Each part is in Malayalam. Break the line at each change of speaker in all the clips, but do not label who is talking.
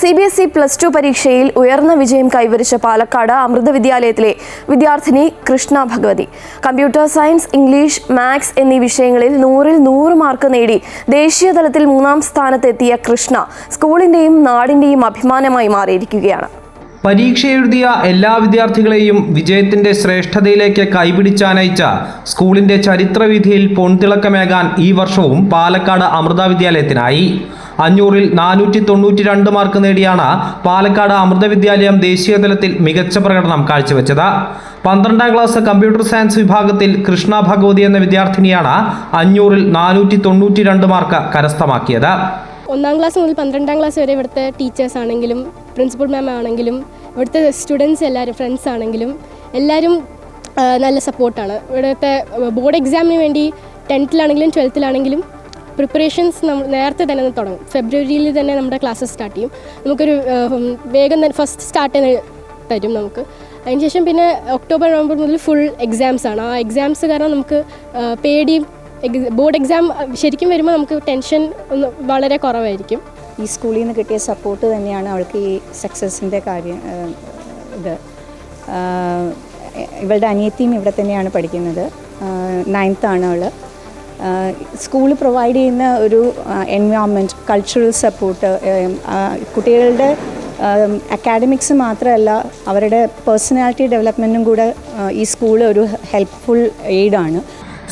C B S E plus two പരീക്ഷയിൽ ഉയർന്ന വിജയം കൈവരിച്ച പാലക്കാട് അമൃത വിദ്യാലയത്തിലെ വിദ്യാർത്ഥിനി Krishna Bhagavathi. Computer science English maths എന്നീ വിഷയങ്ങളിൽ നൂറിൽ നൂറ് മാർക്ക് നേടി ദേശീയ തലത്തിൽ മൂന്നാം സ്ഥാനത്തെത്തിയ കൃഷ്ണ സ്കൂളിന്റെയും നാടിന്റെയും അഭിമാനമായി മാറിയിരിക്കുകയാണ്.
പരീക്ഷ എഴുതിയ എല്ലാ വിദ്യാർത്ഥികളെയും വിജയത്തിന്റെ ശ്രേഷ്ഠതയിലേക്ക് കൈപിടിച്ചാനയിച്ച സ്കൂളിന്റെ ചരിത്രവിധിയിൽ പൊൻതിളക്കമേകാൻ ഈ വർഷവും പാലക്കാട് അമൃത വിദ്യാലയത്തിനായി. അഞ്ഞൂറിൽ നാനൂറ്റി തൊണ്ണൂറ്റി രണ്ട് മാർക്ക് നേടിയാണ് പാലക്കാട് അമൃത വിദ്യാലയം ദേശീയതലത്തിൽ മികച്ച പ്രകടനം കാഴ്ചവെച്ചത്. പന്ത്രണ്ടാം ക്ലാസ് കമ്പ്യൂട്ടർ സയൻസ് വിഭാഗത്തിൽ കൃഷ്ണ ഭഗവതി എന്ന വിദ്യാർത്ഥിനിയാണ് അഞ്ഞൂറിൽ നാനൂറ്റി തൊണ്ണൂറ്റി രണ്ട് മാർക്ക് കരസ്ഥമാക്കിയത്.
ഒന്നാം ക്ലാസ് മുതൽ പന്ത്രണ്ടാം ക്ലാസ് വരെ ഇവിടുത്തെ ടീച്ചേഴ്സ് ആണെങ്കിലും പ്രിൻസിപ്പൽ മാം ആണെങ്കിലും ഇവിടുത്തെ സ്റ്റുഡൻസ് എല്ലാവരും ഫ്രണ്ട്സ് ആണെങ്കിലും എല്ലാവരും നല്ല സപ്പോർട്ടാണ് ഇവിടുത്തെ ബോർഡ് എക്സാമിന് വേണ്ടി ടെൻത്തിലാണെങ്കിലും ട്വൽത്തിലാണെങ്കിലും പ്രിപ്പറേഷൻസ് നമ്മൾ നേരത്തെ തന്നെ തുടങ്ങും. ഫെബ്രുവരിയിൽ തന്നെ നമ്മുടെ ക്ലാസ്സസ് സ്റ്റാർട്ട് ചെയ്യും. നമുക്കൊരു വേഗം തന്നെ ഫസ്റ്റ് സ്റ്റാർട്ട് ചെയ്ത് തരും നമുക്ക്. അതിനുശേഷം പിന്നെ ഒക്ടോബർ നവംബർ മുതൽ ഫുൾ എക്സാംസ് ആണ്. ആ എക്സാംസ് കാരണം നമുക്ക് പേടി ബോർഡ് എക്സാം ശരിക്കും വരുമ്പോൾ നമുക്ക് ടെൻഷൻ ഒന്ന് വളരെ കുറവായിരിക്കും.
ഈ സ്കൂളിൽ നിന്ന് കിട്ടിയ സപ്പോർട്ട് തന്നെയാണ് അവൾക്ക് ഈ സക്സസിന്റെ കാര്യം ഇത്. ഇവളുടെ അനിയത്തിയും ഇവിടെ തന്നെയാണ് പഠിക്കുന്നത്. നയൻത്താണ് അവൾ സ്കൂൾ പ്രൊവൈഡ് ചെയ്യുന്ന ഒരു എൻവയോൺമെന്റ് കൾച്ചറൽ സപ്പോർട്ട് കുട്ടികളുടെ അക്കാഡമിക്സ് മാത്രമല്ല അവരുടെ പേഴ്സണാലിറ്റി ഡെവലപ്മെന്റും കൂടെ ഈ സ്കൂൾ ഒരു ഹെൽപ്ഫുൾ എയ്ഡാണ്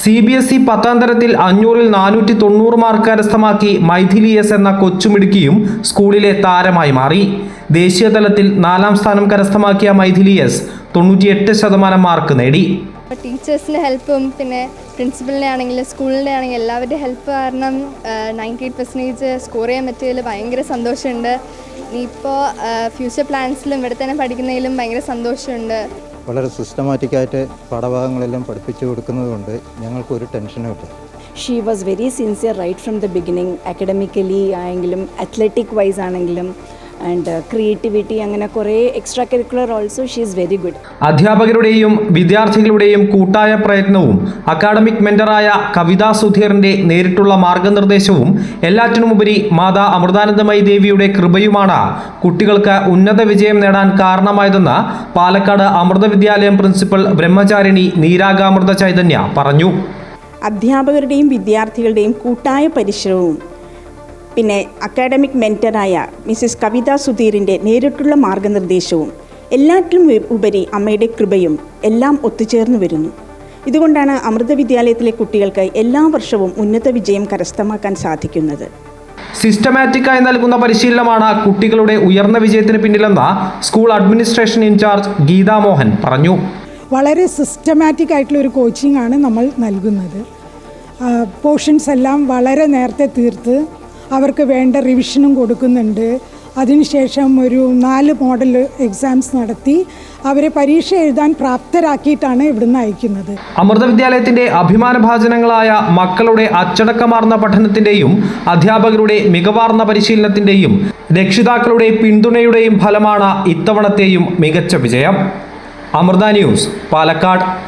സി ബി എസ് ഇ പത്താം തരത്തിൽ അഞ്ഞൂറിൽ നാനൂറ്റി തൊണ്ണൂറ് മാർക്ക് കരസ്ഥമാക്കി മൈഥിലി എസ് എന്ന കൊച്ചുമിടുക്കിയും സ്കൂളിലെ താരമായി മാറി. ദേശീയ തലത്തിൽ നാലാം സ്ഥാനം കരസ്ഥമാക്കിയ മൈഥിലി എസ് തൊണ്ണൂറ്റിയെട്ട് ശതമാനം മാർക്ക് നേടി.
ടീച്ചേഴ്സിന്റെ ഹെൽപ്പും പിന്നെ പ്രിൻസിപ്പലിനെ ആണെങ്കിലും സ്കൂളിന്റെ ആണെങ്കിലും എല്ലാവരുടെ ഹെൽപ്പ് കാരണം നയന്റി എയ്റ്റ് പെർസെന്റേജ് സ്കോർ ചെയ്യാൻ പറ്റിയതിൽ ഭയങ്കര സന്തോഷമുണ്ട്. ഇനിയിപ്പോൾ ഫ്യൂച്ചർ പ്ലാൻസിലും ഇവിടെ തന്നെ പഠിക്കുന്നതിലും ഭയങ്കര സന്തോഷമുണ്ട്.
വളരെ സിസ്റ്റമാറ്റിക്കായിട്ട് പാഠഭാഗങ്ങളെല്ലാം പഠിപ്പിച്ചു കൊടുക്കുന്നതുകൊണ്ട് ഞങ്ങൾക്കൊരു ടെൻഷനും ഇല്ല.
She was very sincere right from the beginning academically ആയെങ്കിലും അത്ലറ്റിക് വൈസ് ആണെങ്കിലും ആൻഡ് ക്രിയേറ്റിവിറ്റി അങ്ങനെ കുറേ extra curricular also she is very good
അധ്യാപകരുടെയും വിദ്യാർത്ഥികളുടെയും കൂട്ടായ പ്രയത്നവും അക്കാഡമിക് മെന്ററായ കവിതാ സുധീറിന്റെ നേരിട്ടുള്ള മാർഗനിർദ്ദേശവും എല്ലാറ്റിനുമുപരി മാതാ അമൃതാനന്ദമയി ദേവിയുടെ കൃപയുമാണ് കുട്ടികൾക്ക് ഉന്നത വിജയം നേടാൻ കാരണമായതെന്ന് പാലക്കാട് അമൃത വിദ്യാലയം പ്രിൻസിപ്പൽ ബ്രഹ്മചാരിണി നീരാഗാമൃത ചൈതന്യ പറഞ്ഞു.
അധ്യാപകരുടെയും വിദ്യാർത്ഥികളുടെയും കൂട്ടായ പരിശ്രമവും പിന്നെ അക്കാഡമിക് മെന്ററായ മിസ്സിസ് കവിത സുധീറിന്റെ നേരിട്ടുള്ള മാർഗനിർദ്ദേശവും എല്ലാറ്റിലും ഉപരി അമ്മയുടെ കൃപയും എല്ലാം ഒത്തുചേർന്ന് വരുന്നു. ഇതുകൊണ്ടാണ് അമൃത വിദ്യാലയത്തിലെ കുട്ടികൾക്ക് എല്ലാ വർഷവും ഉന്നത വിജയം കരസ്ഥമാക്കാൻ സാധിക്കുന്നത്.
സിസ്റ്റമാറ്റിക്കായി നൽകുന്ന പരിശീലനമാണ് കുട്ടികളുടെ ഉയർന്ന വിജയത്തിന് പിന്നിലെന്ന് school administration in charge Geetha Mohan പറഞ്ഞു.
വളരെ സിസ്റ്റമാറ്റിക് ആയിട്ടുള്ള ഒരു കോച്ചിങ് ആണ് നമ്മൾ നൽകുന്നത്. പോർഷൻസ് എല്ലാം വളരെ നേരത്തെ തീർത്ത് അവർക്ക് വേണ്ട റിവിഷനും കൊടുക്കുന്നുണ്ട്. അതിനുശേഷം ഒരു നാല് മോഡൽ എക്സാംസ് നടത്തി. അവരെ പരീക്ഷ എഴുതാൻ പ്രാപ്തരാക്കിയിട്ടാണ് ഇവിടുന്ന് അയക്കുന്നത്.
അമൃത വിദ്യാലയത്തിന്റെ അഭിമാനഭാജനങ്ങളായ മക്കളുടെ അച്ചടക്കമാർന്ന പഠനത്തിന്റെയും അധ്യാപകരുടെ മികവാർന്ന പരിശീലനത്തിന്റെയും രക്ഷിതാക്കളുടെ പിന്തുണയുടെയും ഫലമാണ് ഇത്തവണത്തെയും മികച്ച വിജയം. അമൃത ന്യൂസ് പാലക്കാട്.